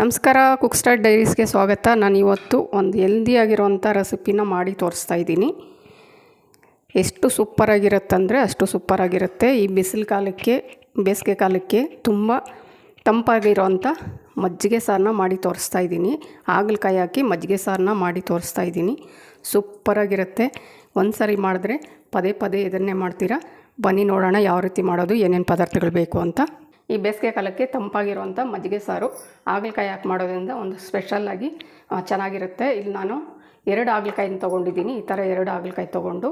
ನಮಸ್ಕಾರ cook star ಡೈರೀಸ್ಗೆ ಸ್ವಾಗತ. ನಾನು ಇವತ್ತು ಒಂದು ಹೆಲ್ದಿಯಾಗಿರೋಂಥ ರೆಸಿಪಿನ ಮಾಡಿ ತೋರಿಸ್ತಾ ಇದ್ದೀನಿ. ಎಷ್ಟು ಸೂಪರಾಗಿರುತ್ತಂದರೆ ಅಷ್ಟು ಸೂಪರಾಗಿರುತ್ತೆ ಈ ಬಿಸಿಲು ಕಾಲಕ್ಕೆ, ಬೇಸಿಗೆ ಕಾಲಕ್ಕೆ ತುಂಬ ತಂಪಾಗಿರೋಂಥ ಮಜ್ಜಿಗೆ ಸಾರನ್ನ ಮಾಡಿ ತೋರಿಸ್ತಾ ಇದ್ದೀನಿ. ಹಾಗಲಕಾಯಿ ಹಾಕಿ ಮಜ್ಜಿಗೆ ಸಾರನ್ನ ಮಾಡಿ ತೋರಿಸ್ತಾ ಇದ್ದೀನಿ. ಸೂಪರಾಗಿರುತ್ತೆ ಒಂದು ಸಾರಿ ಮಾಡಿದ್ರೆ ಪದೇ ಪದೇ ಇದನ್ನೇ ಮಾಡ್ತೀರಾ? ಬನ್ನಿ ನೋಡೋಣ ಯಾವ ರೀತಿ ಮಾಡೋದು, ಏನೇನು ಪದಾರ್ಥಗಳು ಬೇಕು ಅಂತ. ಈ ಬೇಸಿಗೆ ಕಾಲಕ್ಕೆ ತಂಪಾಗಿರುವಂಥ ಮಜ್ಜಿಗೆ ಸಾರು, ಹಾಗಲಕಾಯಿ ಹಾಕಿ ಮಾಡೋದ್ರಿಂದ ಒಂದು ಸ್ಪೆಷಲ್ಲಾಗಿ ಚೆನ್ನಾಗಿರುತ್ತೆ. ಇಲ್ಲಿ ನಾನು ಎರಡು ಹಾಗಲಕಾಯಿನ ತೊಗೊಂಡಿದ್ದೀನಿ. ಈ ಥರ ಎರಡು ಹಾಗಲಕಾಯಿ ತೊಗೊಂಡು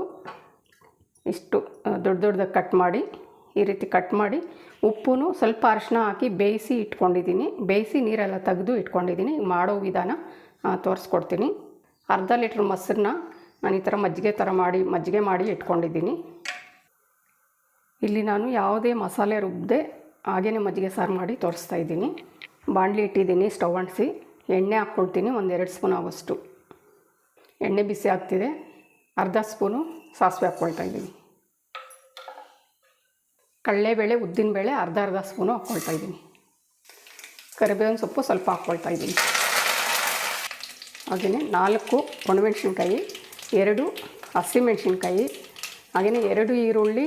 ಇಷ್ಟು ದೊಡ್ಡ ದೊಡ್ಡದಾಗಿ ಕಟ್ ಮಾಡಿ, ಈ ರೀತಿ ಕಟ್ ಮಾಡಿ ಉಪ್ಪು ಸ್ವಲ್ಪ ಅರಿಶಿನ ಹಾಕಿ ಬೇಯಿಸಿ ಇಟ್ಕೊಂಡಿದ್ದೀನಿ. ಬೇಯಿಸಿ ನೀರೆಲ್ಲ ತೆಗೆದು ಇಟ್ಕೊಂಡಿದ್ದೀನಿ. ಮಾಡೋ ವಿಧಾನ ತೋರಿಸ್ಕೊಡ್ತೀನಿ. ಅರ್ಧ ಲೀಟ್ರ್ ಮೊಸರನ್ನ ನಾನು ಈ ಥರ ಮಜ್ಜಿಗೆ ಥರ ಮಾಡಿ, ಮಜ್ಜಿಗೆ ಮಾಡಿ ಇಟ್ಕೊಂಡಿದ್ದೀನಿ. ಇಲ್ಲಿ ನಾನು ಯಾವುದೇ ಮಸಾಲೆ ರುಬ್ಬದೆ ಹಾಗೇ ಮಜ್ಜಿಗೆ ಸಾರು ಮಾಡಿ ತೋರಿಸ್ತಾ ಇದ್ದೀನಿ. ಬಾಣಲಿ ಇಟ್ಟಿದ್ದೀನಿ, ಸ್ಟವ್ ಅಂಟಿಸಿ. ಎಣ್ಣೆ ಹಾಕ್ಕೊಳ್ತೀನಿ ಒಂದೆರಡು ಸ್ಪೂನ್ ಆಗೋಷ್ಟು. ಎಣ್ಣೆ ಬಿಸಿ ಆಗ್ತಿದೆ. ಅರ್ಧ ಸ್ಪೂನು ಸಾಸಿವೆ ಹಾಕ್ಕೊಳ್ತಾ ಇದ್ದೀನಿ. ಕಡಲೆಬೇಳೆ ಉದ್ದಿನಬೇಳೆ ಅರ್ಧ ಅರ್ಧ ಸ್ಪೂನು ಹಾಕ್ಕೊಳ್ತಾ ಇದ್ದೀನಿ. ಕರಿಬೇವಿನ ಸೊಪ್ಪು ಸ್ವಲ್ಪ ಹಾಕ್ಕೊಳ್ತಾ ಇದ್ದೀನಿ. ಹಾಗೆಯೇ ನಾಲ್ಕು ಒಣಮೆಣ್ಸಿನ್ಕಾಯಿ, ಎರಡು ಹಸಿಮೆಣ್ಸಿನ್ಕಾಯಿ, ಹಾಗೆಯೇ ಎರಡು ಈರುಳ್ಳಿ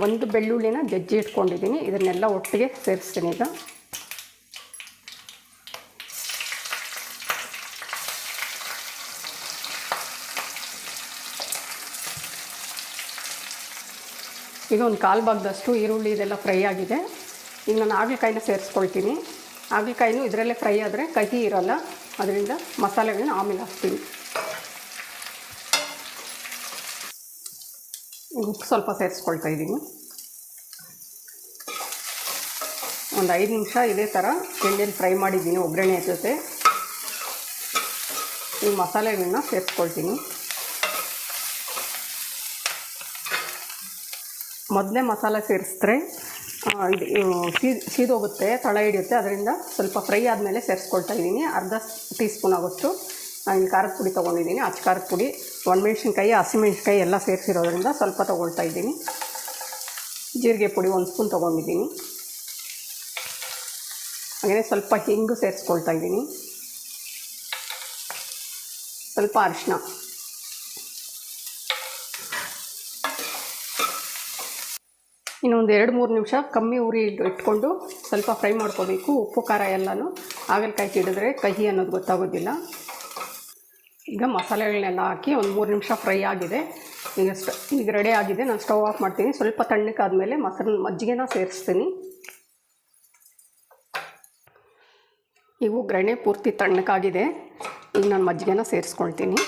ಒಂದು ಬೆಳ್ಳುಳ್ಳಿನ ಜಜ್ಜಿ ಇಟ್ಕೊಂಡಿದ್ದೀನಿ. ಇದನ್ನೆಲ್ಲ ಒಟ್ಟಿಗೆ ಸೇರಿಸ್ತೀನಿ ಈಗ. ಈಗ ಒಂದು ಕಾಲು ಭಾಗದಷ್ಟು ಈರುಳ್ಳಿ ಇದೆಲ್ಲ ಫ್ರೈ ಆಗಿದೆ. ಈಗ ನಾನು ಹಾಗಲಕಾಯಿನ ಸೇರಿಸ್ಕೊಳ್ತೀನಿ. ಹಾಗಲಕಾಯಿನೂ ಇದರಲ್ಲೇ ಫ್ರೈ ಆದರೆ ಕಹಿ ಇರೋಲ್ಲ. ಅದರಿಂದ ಮಸಾಲೆಗಳನ್ನ ಆಮೇಲೆ ಹಾಕ್ತೀನಿ. ಉಪ್ಪು ಸ್ವಲ್ಪ ಸೇರಿಸ್ಕೊಳ್ತಾ ಇದ್ದೀನಿ. ಒಂದು ಐದು ನಿಮಿಷ ಇದೇ ಥರ ಎಣ್ಣೆಲಿ ಫ್ರೈ ಮಾಡಿದ್ದೀನಿ ಒಗ್ಗರಣೆ ಜೊತೆ. ಈ ಮಸಾಲೆಗಳನ್ನ ಸೇರಿಸ್ಕೊಳ್ತೀನಿ. ಮೊದಲೇ ಮಸಾಲೆ ಸೇರಿಸಿದ್ರೆ ಇದು ಸೀದ್ ಸೀದೋಗುತ್ತೆ, ತಳ ಹಿಡಿಯುತ್ತೆ. ಅದರಿಂದ ಸ್ವಲ್ಪ ಫ್ರೈ ಆದಮೇಲೆ ಸೇರಿಸ್ಕೊಳ್ತಾ ಇದ್ದೀನಿ. ಅರ್ಧ ಟೀ ಸ್ಪೂನ್ ಆಗೋಷ್ಟು. ನಾನು ಖಾರದ ಪುಡಿ ತೊಗೊಂಡಿದ್ದೀನಿ. ಅಚ್ಚ ಖಾರದ ಪುಡಿ, ಒಣಮೆಣ್ಸಿನ್ಕಾಯಿ, ಹಸಿಮೆಣ್ಸಿನ್ಕಾಯಿ ಎಲ್ಲ ಸೇರಿಸಿರೋದ್ರಿಂದ ಸ್ವಲ್ಪ ತೊಗೊಳ್ತಾ ಇದ್ದೀನಿ. ಜೀರಿಗೆ ಪುಡಿ ಒಂದು ಸ್ಪೂನ್ ತೊಗೊಂಡಿದ್ದೀನಿ. ಹಾಗೆಯೇ ಸ್ವಲ್ಪ ಹಿಂಗು ಸೇರಿಸ್ಕೊಳ್ತಾ ಇದ್ದೀನಿ. ಸ್ವಲ್ಪ ಅರಿಶಿನ ಇನ್ನೊಂದು ಎರಡು ಮೂರು ನಿಮಿಷ ಕಮ್ಮಿ ಉರಿ ಇಟ್ಕೊಂಡು ಸ್ವಲ್ಪ ಫ್ರೈ ಮಾಡ್ಕೋಬೇಕು. ಉಪ್ಪು, ಖಾರ ಎಲ್ಲನೂ ಹಾಗಲಕಾಯಿ ಹಿಡಿದ್ರೆ ಕಹಿ ಅನ್ನೋದು ಗೊತ್ತಾಗೋದಿಲ್ಲ. ಈಗ ಮಸಾಲೆಗಳನ್ನೆಲ್ಲ ಹಾಕಿ ಒಂದು ಮೂರು ನಿಮಿಷ ಫ್ರೈ ಆಗಿದೆ. ಈಗ ಸ್ಟ ಈಗ ರೆಡಿ ಆಗಿದೆ. ನಾನು ಸ್ಟವ್ ಆಫ್ ಮಾಡ್ತೀನಿ. ಸ್ವಲ್ಪ ತಣ್ಣಕ್ಕಾದಮೇಲೆ ಮೊಸರು ಮಜ್ಜಿಗೆನ ಸೇರಿಸ್ತೀನಿ. ಈಗ ಒಗ್ಗರಣೆ ಪೂರ್ತಿ ತಣ್ಣಕ್ಕಾಗಿದೆ ಈಗ ನಾನು ಮಜ್ಜಿಗೆನ ಸೇರಿಸ್ಕೊಳ್ತೀನಿ.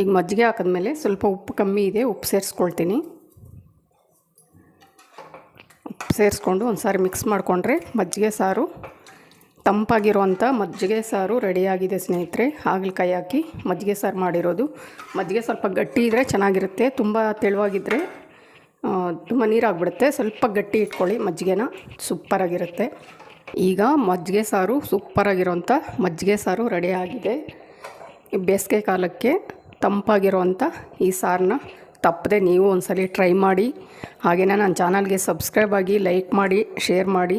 ಈಗ ಮಜ್ಜಿಗೆ ಹಾಕಿದ್ಮೇಲೆ ಸ್ವಲ್ಪ ಉಪ್ಪು ಕಮ್ಮಿ ಇದೆ. ಉಪ್ಪು ಸೇರಿಸ್ಕೊಳ್ತೀನಿ. ಉಪ್ಪು ಸೇರಿಸ್ಕೊಂಡು ಒಂದು ಸಾರಿ ಮಿಕ್ಸ್ ಮಾಡಿಕೊಂಡ್ರೆ ಮಜ್ಜಿಗೆ ಸಾರು ತಂಪಾಗಿರುವಂಥ ಮಜ್ಜಿಗೆ ಸಾರು ರೆಡಿಯಾಗಿದೆ ಸ್ನೇಹಿತರೆ. ಹಾಗಲಕಾಯಿ ಹಾಕಿ ಮಜ್ಜಿಗೆ ಸಾರು ಮಾಡಿರೋದು. ಮಜ್ಜಿಗೆ ಸ್ವಲ್ಪ ಗಟ್ಟಿ ಇದ್ದರೆ ಚೆನ್ನಾಗಿರುತ್ತೆ. ತುಂಬ ತೆಳುವಾಗಿದ್ದರೆ ತುಂಬ ನೀರಾಗ್ಬಿಡುತ್ತೆ. ಸ್ವಲ್ಪ ಗಟ್ಟಿ ಇಟ್ಕೊಳ್ಳಿ ಮಜ್ಜಿಗೆನ. ಸೂಪ್ಪರಾಗಿರುತ್ತೆ ಈಗ ಮಜ್ಜಿಗೆ ಸಾರು ಸೂಪರಾಗಿರೋಂಥ ಮಜ್ಜಿಗೆ ಸಾರು ರೆಡಿಯಾಗಿದೆ. ಬೇಸಿಗೆ ಕಾಲಕ್ಕೆ ತಂಪಾಗಿರೋವಂಥ ಈ ಸಾರನ್ನ ತಪ್ಪದೆ ನೀವು ಒಂದ್ಸಲಿ ಟ್ರೈ ಮಾಡಿ. ಹಾಗೆಯೇ ನನ್ನ ಚಾನಲ್ಗೆ ಸಬ್ಸ್ಕ್ರೈಬ್ ಆಗಿ ಲೈಕ್ ಮಾಡಿ, ಶೇರ್ ಮಾಡಿ.